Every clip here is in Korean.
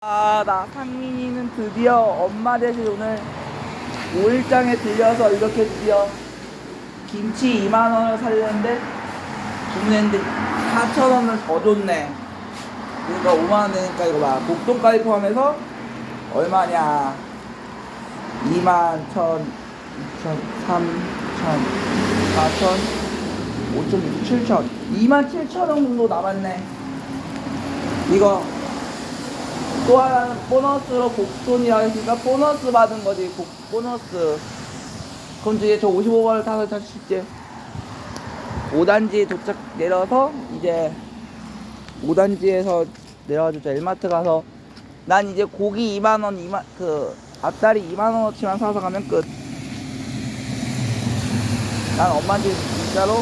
아, 나 상민이는 드디어 엄마 대신 오늘 오일장에 들려서 이렇게 드디어 김치 2만원을 살렸는데 주문했는데 4천원을 더 줬네. 그러니까 5만원 되니까 이거 봐. 복동까지 포함해서 얼마냐. 2만 1천, 2천, 3천, 4천, 5천, 7천. 2만 7천원 정도 남았네. 이거 또 하나는 보너스로 곡돈이라 했으니까 보너스 받은 거지. 곡, 보너스. 그럼 이제 저 55번을 타서 탈수 있지? 5단지에 도착 내려서 이제 5단지에서 내려가지고 저 엘마트 가서 난 이제 고기 2만원 2만 그 앞다리 2만원어치만 사서 가면 끝 난 엄마한테 진짜로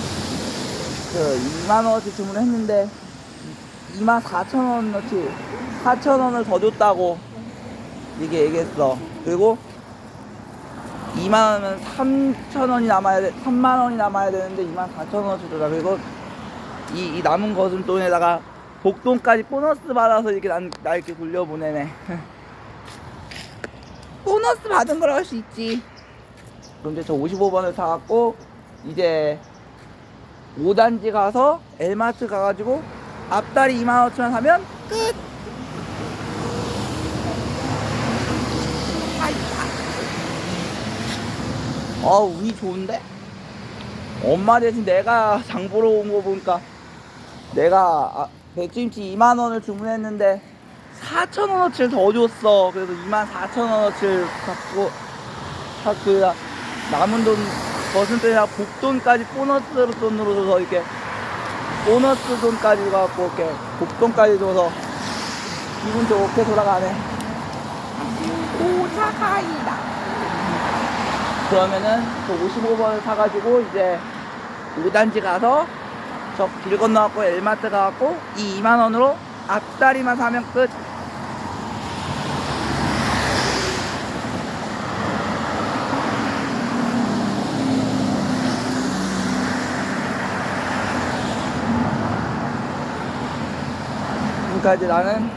그 2만원어치 주문했는데 2만 4천원어치 4천원을 더 줬다고 이게 얘기했어. 그리고 2만원은 3천원이 남아야 돼 3만원이 남아야 되는데 2만 4천원어치 줬다 그리고 이, 이 남은 것은 돈에다가 복돈까지 보너스 받아서 이렇게 난, 나 이렇게 돌려보내네. 보너스 받은 거라 할수 있지. 이제 저 55번을 사갖고 이제 5단지 가서 엘마트 가가지고 앞다리 2만 5천원 사면 끝 아 운이 좋은데? 엄마 대신 내가 장 보러 온 거 보니까 내가 아, 백김치 2만 원을 주문했는데 4천 원어치를 더 줬어. 그래서 2만 4천 원어치를 갖고 그 남은 돈 버슨 때나 복돈까지 보너스로 돈으로 줘서 이렇게 보너스 돈까지 갖고 이렇게 복돈까지 줘서 기분 좋게 돌아가네. 오사카이다. 그러면은 그 55번을 사가지고 이제 5단지 가서 저 길 건너갖고 엘마트 가갖고 이 2만원으로 앞다리만 사면 끝. 그러니까 이제 나는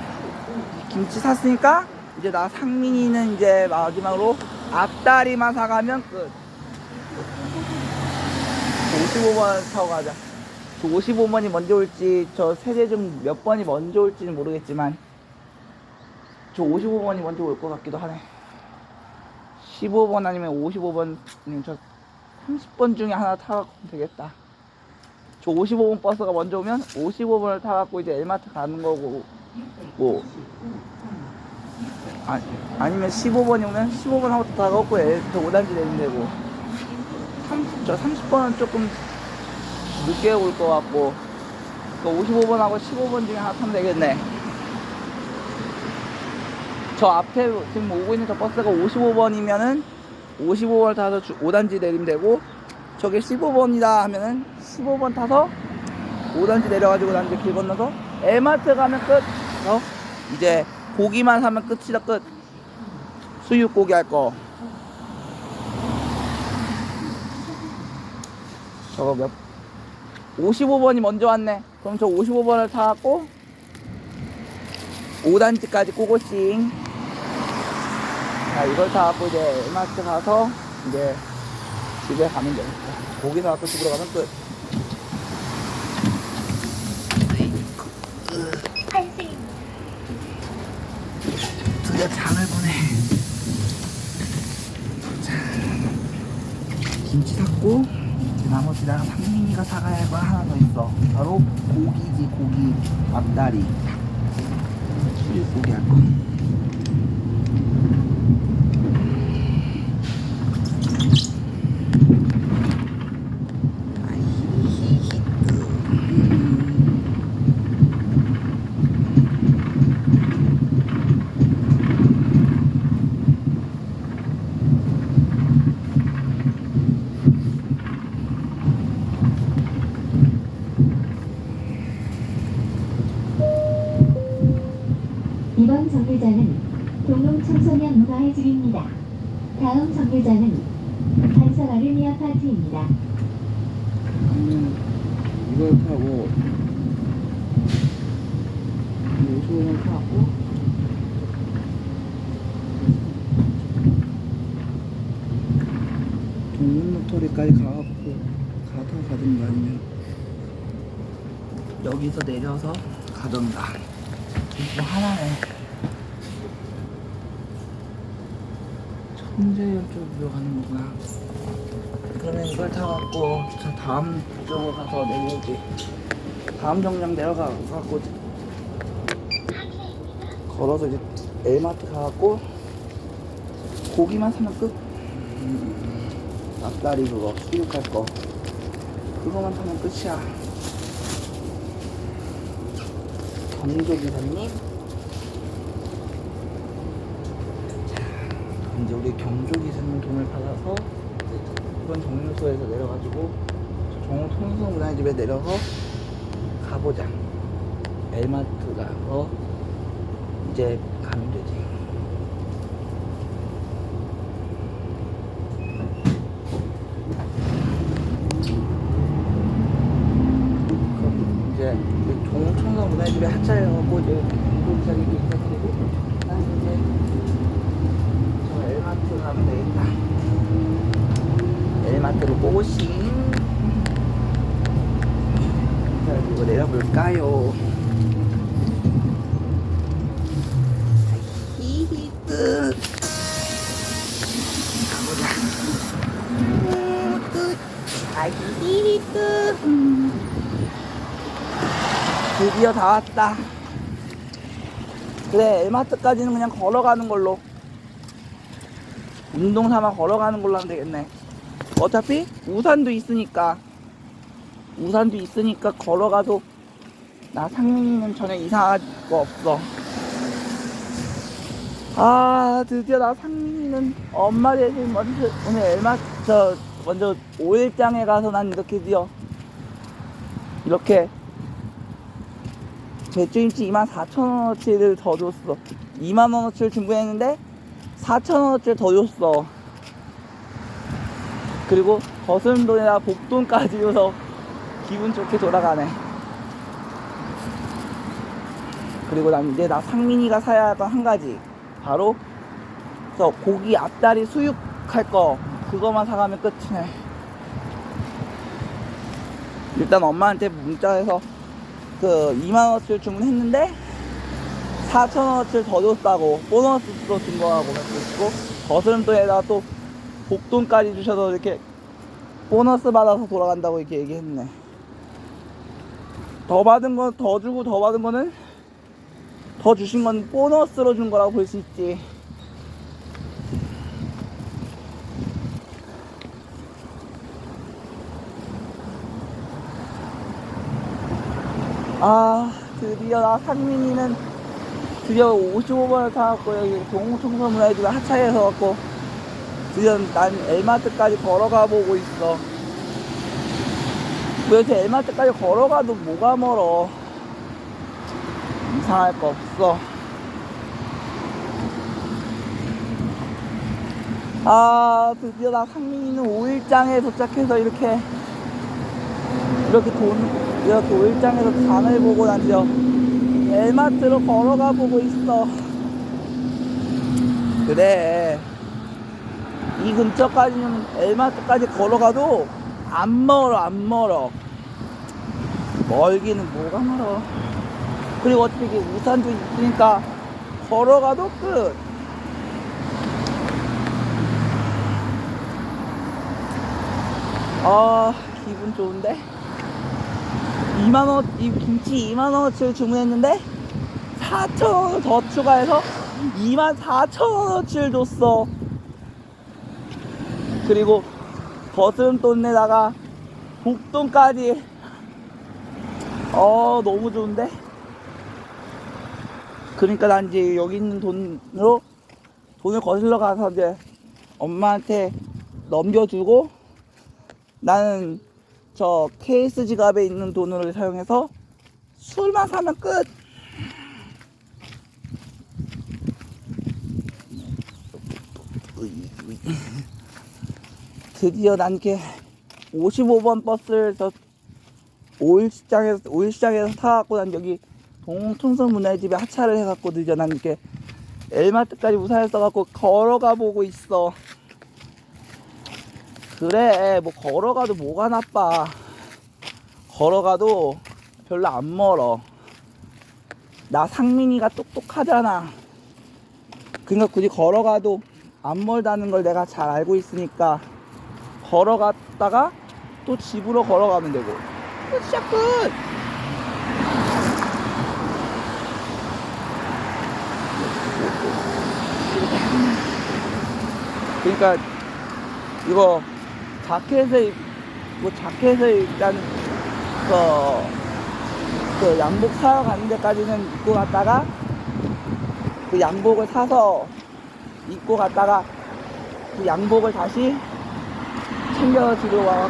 김치 샀으니까 이제 나 상민이는 이제 마지막으로 앞다리만 사가면 끝. 55번 타고 가자. 저 55번이 먼저 올지 저 세대 중 몇 번이 먼저 올지는 모르겠지만 저 55번이 먼저 올 것 같기도 하네. 15번 아니면 55번 아니면 저 30번 중에 하나 타고 되겠다. 저 55번 버스가 먼저 오면 55번을 타갖고 이제 엘마트 가는 거고 뭐 아, 아니면 15번이 오면 15번 하고 엘, 저 5단지 내면 되고 30, 저 30번은 조금 늦게 올 것 같고 그 55번하고 15번 중에 하나 타면 되겠네 저 앞에 지금 오고 있는 저 버스가 55번이면은 55번을 타서 주, 5단지 내리면 되고 저게 15번이다 하면은 15번 타서 5단지 내려가지고 난 이제 길 건너서 에마트 가면 끝 어? 이제 고기만 사면 끝이다 끝. 수육고기 할거. 저거 몇 55번이 먼저 왔네. 그럼 저 55번을 타갖고 5단지까지 꼬고싱. 자 이걸 타갖고 이제 에마트 가서 이제 집에 가면 되겠다. 고기 사갖고 집으로 가면 끝 드디어 장을 보내 자 김치 샀고 나머지 나랑 상민이가 사가야 할 거 하나 더 있어. 바로 고기지 고기. 앞다리. 수육고기 할 거 더해드립니다. 다음 정류장은 반석 아르미 아파트입니다. 음, 이걸 타고 5 5원 타고 동문로터리까지 가갖고 가서 가든가 아니면 여기서 내려서 가던가 뭐 이거 하나네 천재연 쪽으로 가는 거구나 그러면 이걸 타갖고 저 다음 쪽으로 가서 내려오지. 다음 정량 내려가갖고 걸어서 이제 엘마트 가갖고 고기만 사면 끝. 음, 앞다리 그거 수육할 거. 그거만 사면 끝이야. 경조 기사님 이제 우리 경조 기사님 돈을 받아서 이번 정류소에서 내려가지고 저 정통성 문화집에 내려서 가보자. 엘마트 가서 이제 가면 되지 그럼 이제 종청소 문화집에 하차해갖고 이제 공동자리 인사드리고 난 이제 저 엘마트 가면 되겠다 엘마트로 꼬싱 자 그리고 내려볼까요 드디어 다 왔다. 그래, 엘마트까지는 그냥 걸어가는 걸로. 운동 삼아 걸어가는 걸로 하면 되겠네. 어차피 우산도 있으니까. 우산도 있으니까 걸어가도 나 상민이는 전혀 이상할 거 없어. 아, 드디어 나 상민이는 엄마 대신 먼저 오늘 엘마 저 먼저 5일장에 가서 난 이렇게 드디어. 이렇게. 배추김치 24,000원어치를 더 줬어. 2만원어치를 주문했는데 4,000원어치를 더 줬어. 그리고 거슴돈에다 복돈까지 줘서 기분 좋게 돌아가네. 그리고 난 이제 나 상민이가 사야 할건한 가지. 바로 저 고기 앞다리 수육할 거. 그거만 사가면 끝이네. 일단 엄마한테 문자해서 그 2만 원어치를 주문했는데 4천 원어치를 더 줬다고. 보너스도 준 거하고 그리고 거스름돈에다가 또 복돈까지 주셔서 이렇게 보너스 받아서 돌아간다고 이렇게 얘기했네 더 받은 건 더 주고 더 받은 거는 더 주신 건 보너스로 준 거라고 볼 수 있지. 아 드디어 나 상민이는 드디어 55번을 타갖고 여기 동호청소문화에도 하차해서 갖고 드디어 난 엘마트까지 걸어가 보고 있어 뭐 여기 엘마트까지 걸어가도 뭐가 멀어. 이상할 거 없어. 아 드디어 나 상민이는 5일장에 도착해서 이렇게 이렇게 돈 이렇게 5일장에서 장을 보고 난 뒤에 엘마트로 걸어가 보고 있어. 그래. 이 근처까지는 엘마트까지 걸어가도 안 멀어 안 멀어 멀기는 뭐가 멀어 그리고 이게 우산도 있으니까 걸어가도 끝 아, 기분 좋은데? 2만원, 이 김치 2만원어치를 주문했는데 4천원을 더 추가해서 2만 4천원어치를 줬어. 그리고 거스름돈에다가 복돈까지. 어, 너무 좋은데? 그러니까 난 이제 여기 있는 돈으로 돈을 거슬러 가서 이제 엄마한테 넘겨주고 나는 저 케이스 지갑에 있는 돈을 사용해서 술만 사면 끝. 으이, 으이. 드디어 난 이렇게 55번 버스를 저 5일 시장에서 5일 시장에서 타갖고 난 여기 동통선 문화집에 하차를 해갖고 드디어 난 이렇게 엘마트까지 우산을 써갖고 걸어가 보고 있어. 그래 뭐 걸어가도 뭐가 나빠. 걸어가도 별로 안 멀어. 나 상민이가 똑똑하잖아. 그러니까 굳이 걸어가도 안 멀다는 걸 내가 잘 알고 있으니까 걸어갔다가 또 집으로 걸어가면 되고. 끝이야 끝! 그러니까 이거 자켓을 입- 뭐 자켓을 일단 그, 그 양복 사러 가는 데까지는 입고 갔다가 그 양복을 사서 입고 갔다가 그 양복을 다시 챙겨 들어와.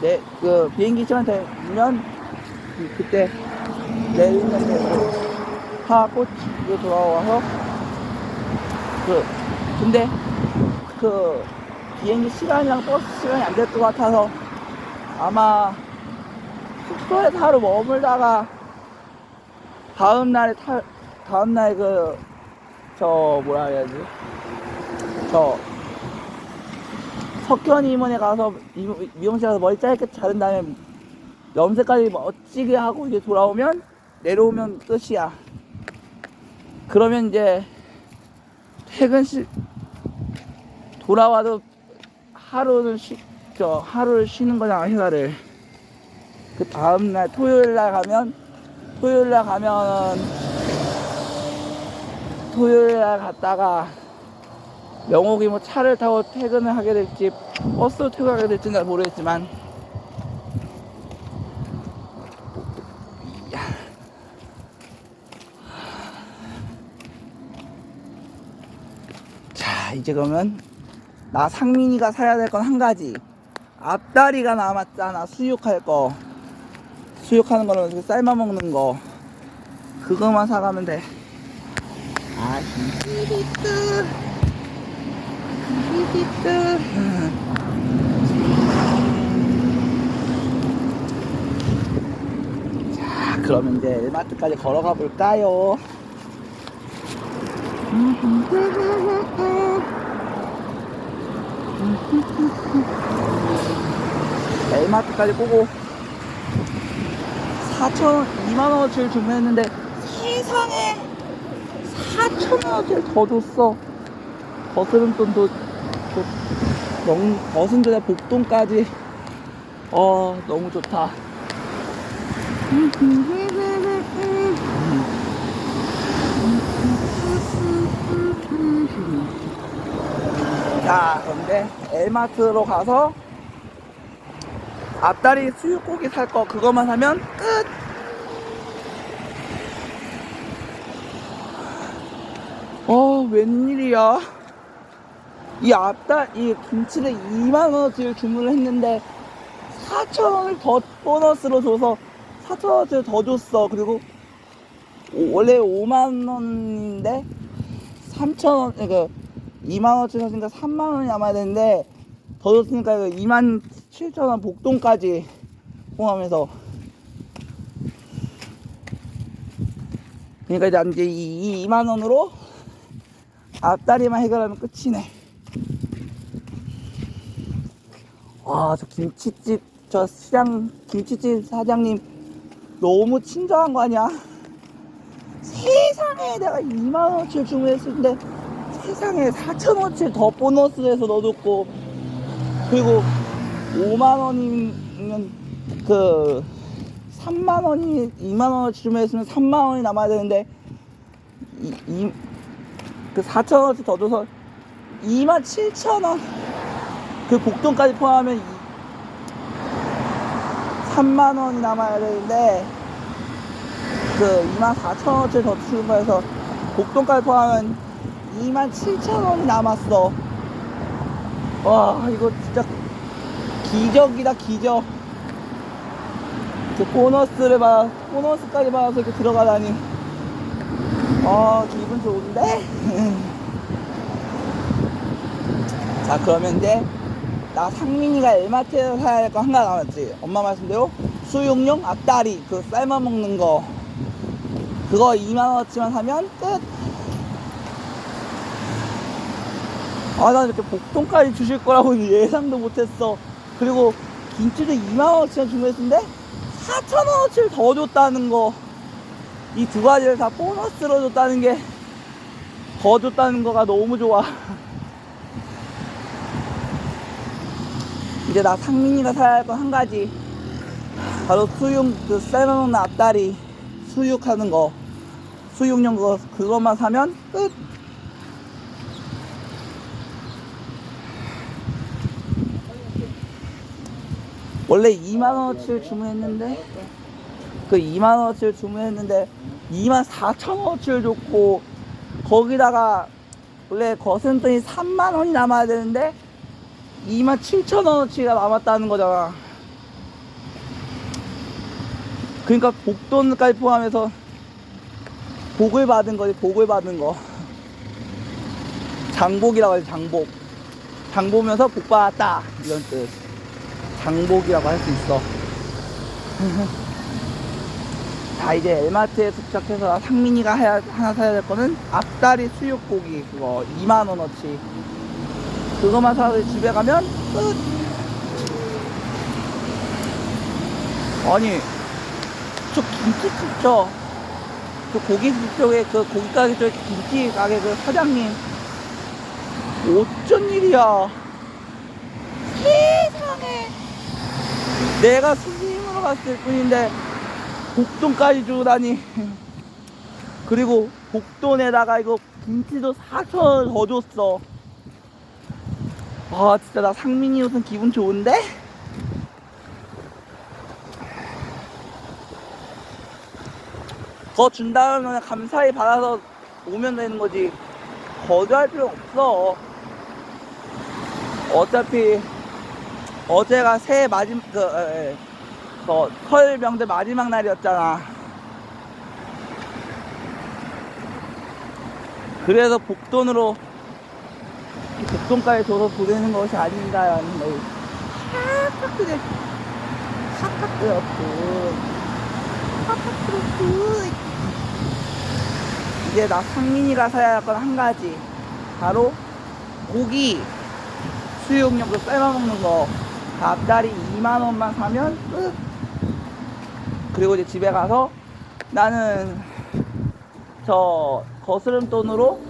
내 그 비행기 시간 되면 그- 그때 내리는 데로 하고 집에 돌아와서 그 근데 그 비행기 시간이랑 버스 시간이 안 될 것 같아서 아마 숙소에서 하루 머물다가 다음 날에 타 다음 날 그 저 뭐라 해야지? 저 석현이 이모네 가서 미- 미용실 가서 머리 짧게 자른 다음에 염색까지 멋지게 하고 이제 돌아오면 내려오면 끝이야. 그러면 이제 퇴근 시 돌아와도 하루는 쉬, 저 하루를 쉬는 거잖아 휴가를. 그 다음 날 토요일 날 가면 토요일 날 가면 토요일 날 갔다가 영옥이 뭐 차를 타고 퇴근을 하게 될지 버스로 퇴근하게 될지는 잘 모르겠지만. 자 이제 그러면 나 상민이가 사야 될 건 한 가지. 앞다리가 남았잖아 수육할 거. 수육하는 거는 그 삶아 먹는 거. 그거만 사가면 돼. 아, 히히히 뜨. 히히히뜨. 자, 그러면 이제 엘마트까지 걸어가 볼까요? 엘마트까지 꼬고 4천 2만원어치를 주문했는데 세상에 4천원어치를 더 줬어 거스름 돈도 또 영, 거순전에 복돈까지. 어 너무 좋다. 자 그런데 엘마트로 가서 앞다리 수육고기 살 거 그것만 사면 끝! 어, 웬일이야. 이 앞달, 이 김치를 2만 원어치를 주문을 했는데, 4천 원을 더 보너스로 줘서 4천 원어치를 더 줬어. 그리고, 오- 원래 5만 원인데, 3천 원, 그러니까 2만 원어치 샀으니까 3만 원이 남아야 되는데, 더 줬으니까 2만 7천 원 복돈까지 포함해서. 그러니까 이제 이 2만 원으로 앞다리만 해결하면 끝이네. 와, 저 김치집, 저 시장, 김치집 사장님 너무 친절한 거 아니야? 세상에 내가 2만원어치를 주문했을 때 세상에 4천원어치를 더 보너스를 해서 넣어줬고 그리고 5만원이면 그 3만원이 2만원어치 주문했으면 3만원이 남아야 되는데 이, 이, 그 4천원어치 더 줘서 2만 7천원 그 복돈까지 포함하면 3만 원이 남아야 되는데 그 2만 4천 원어치 더 추가해서 복돈까지 포함하면 2만 7천 원이 남았어. 와 이거 진짜 기적이다 기적. 그 보너스를 받아 보너스까지 받아서 이렇게 들어가다니. 아 기분 좋은데? 자 그러면 이제 나 상민이가 엘마트에서 사야 될거 하나 남았지 엄마 말씀대로 수육용 앞다리 그 삶아 먹는 거 그거 2만원어치만 사면 끝 아, 나 이렇게 복통까지 주실 거라고 예상도 못했어. 그리고 김치도 2만원어치나 주문했는데 4천원어치를 더 줬다는 거. 이 두 가지를 다 보너스로 줬다는 게 더 줬다는 거가 너무 좋아. 이제 나 상민이가 사야 할 건 한 가지. 바로 수육, 그 삶아놓는 앞다리 수육 하는 거. 수육용 그거, 그것만 사면 끝. 원래 2만원어치를 주문했는데, 그 2만원어치를 주문했는데, 2만 4천원어치를 줬고, 거기다가, 원래 거스름돈이 3만원이 남아야 되는데, 2만 7천 원어치가 남았다는 거잖아. 그러니까 복돈까지 포함해서 복을 받은 거지 복을 받은 거. 장복이라고 하지 장복. 장 보면서 복 받았다. 이런 뜻. 장복이라고 할 수 있어. 자 이제 엘마트에 도착해서 상민이가 하나 사야 될 거는 앞다리 수육고기 그거. 2만원어치 그거만 사서 집에 가면 끝. 아니 저 김치 저, 저 고기 쪽에 그 고기 가게 쪽에 김치 가게 그 사장님. 어쩐 일이야? 세상에. 내가 스님으로 갔을 뿐인데 복돈까지 주다니. 그리고 복돈에다가 이거 김치도 4천원 더 줬어 아 진짜 나 상민이 옷은 기분 좋은데? 더준 다음에 감사히 받아서 오면 되는 거지. 거절할 필요 없어. 어차피 어제가 새해 마지막 그, 그, 설 명절 마지막 날이었잖아. 그래서 복돈으로 복돈까지 줘서 보내는 것이 아닌가라는 걸 착각들의 착각들었고 아파트로스 이제 나 상민이가 사야 할 건 한 가지. 바로 고기 수육용 그 삶아먹는 거. 앞다리 2만원만 사면 끝. 그리고 이제 집에 가서 나는 저 거스름 돈으로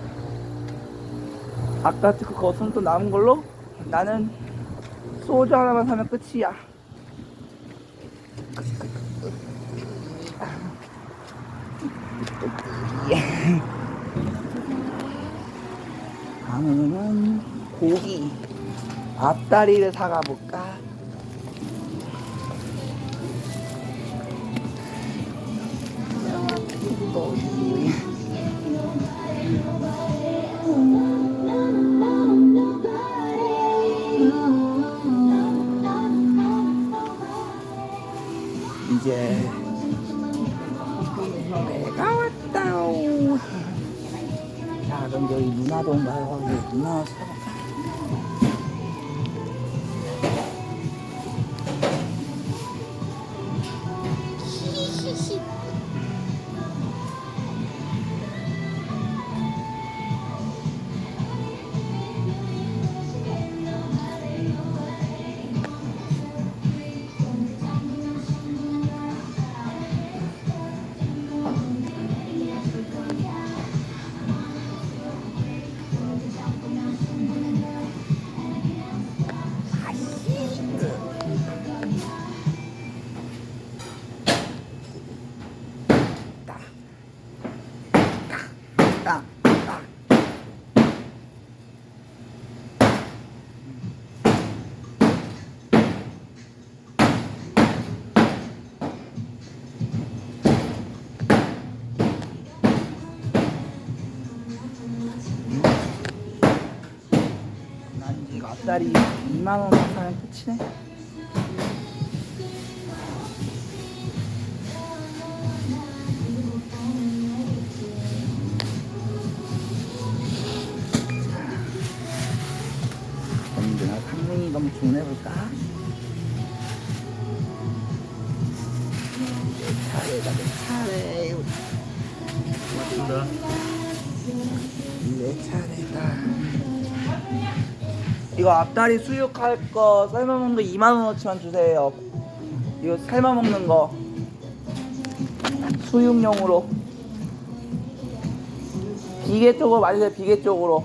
아까 그 거스름 돈 남은 걸로 나는 소주 하나만 사면 끝이야 다음은 고기 앞다리를 사가 볼까? 이제 내가 왔다오. 자, 그럼 여기 누나동 가서 누나 사볼 난 이거 앞다리 2만 원만 사면 끝이네. 언제나 상민이 너무 주문해볼까? 차례다 내 차례 고맙습니다. 내 차례다 이거 앞다리 수육할 거 삶아 먹는 거 2만 원어치만 주세요. 이거 삶아 먹는 거 수육용으로 비계 쪽으로 돼 비계 쪽으로.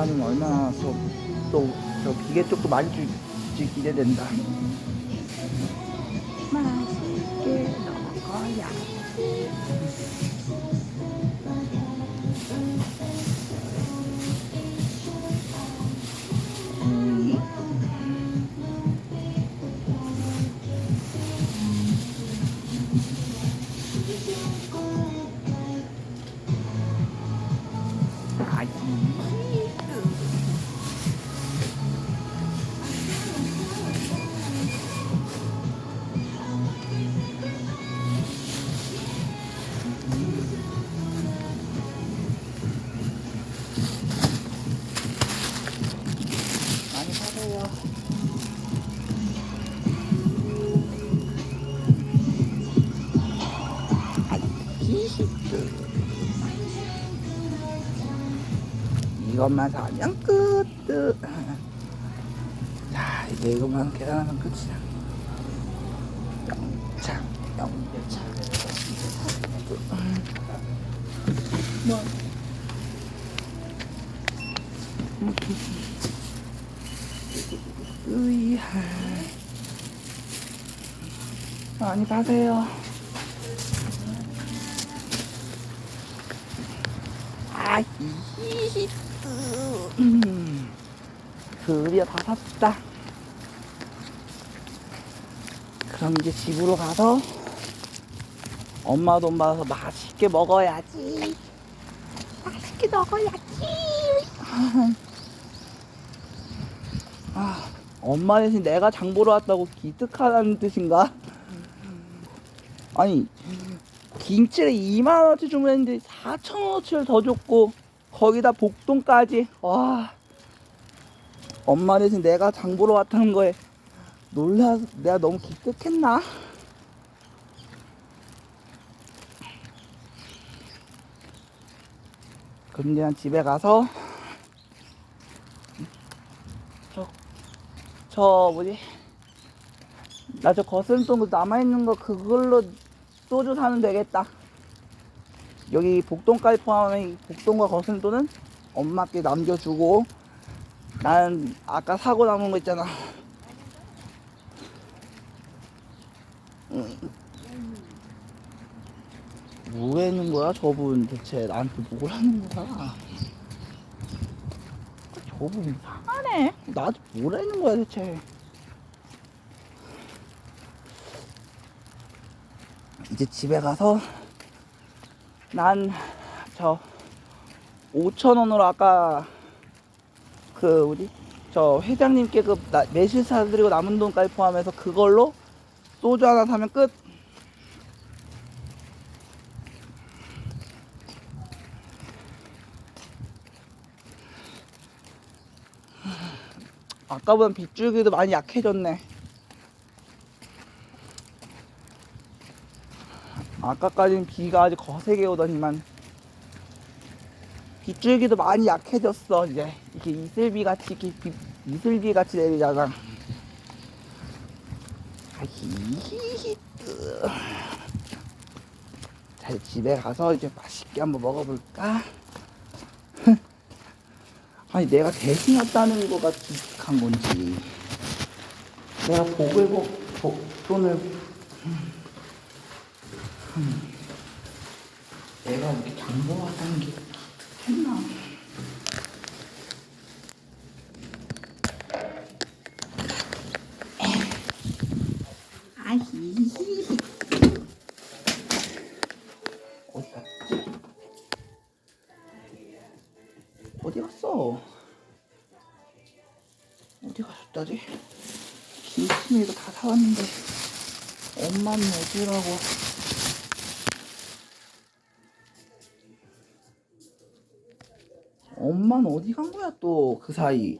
나는 얼마나 또저 비계 쪽도 많이 줄지 기대된다. 이것만 사면 끝. 자, 이제 이것만 계산하면 끝이야. 영차, 영차. 뭐. 으이야. 많이 받아요. 아, 이 음, 드디어 다 샀다. 그럼 이제 집으로 가서 엄마 돈 받아서 맛있게 먹어야지. 맛있게 먹어야지. 아, 엄마 대신 내가 장 보러 왔다고 기특하다는 뜻인가? 아니, 김치를 2만원어치 주문했는데 4천원어치를 더 줬고, 거기다 복동까지. 와. 엄마 대신 내가 장 보러 왔다는 거에 놀라서 내가 너무 기특했나? 그럼 난 집에 가서 저, 저 뭐지? 나저그 남아있는 거 그걸로 소주 사면 되겠다. 여기 복동까지 이 복동과 거스름돈은 엄마께 남겨주고 난 아까 사고 남은 거 있잖아. 응. 뭐하는 거야 저분 대체 나한테 뭘 하는 거야? 저분 이상하네. 나한테 뭘 하는 거야 대체? 이제 집에 가서 난 저 5천 원으로 아까 그 우리 저 회장님께 그 나- 매실 사드리고 남은 돈까지 포함해서 그걸로 소주 하나 사면 끝. 아까보다 빗줄기도 많이 약해졌네. 아까까지는 비가 아주 거세게 오더니만 빗줄기도 많이 약해졌어 이제 이렇게 이슬비 같이 이렇게 비- 이슬비 같이. 뜨. 자 이제 집에 가서 이제 맛있게 한번 먹어볼까? 아니 내가 대신 왔다는 거가 기특한 건지 내가 복을 복, 복 돈을 음. 내가 이렇게 장보 왔다는 게 기특했나? 아히. 어디 갔지? 어디 갔어? 어디? 김치는 이거 다 사왔는데 엄마는 어디라고? 엄마는 어디 간 거야 또 그 사이?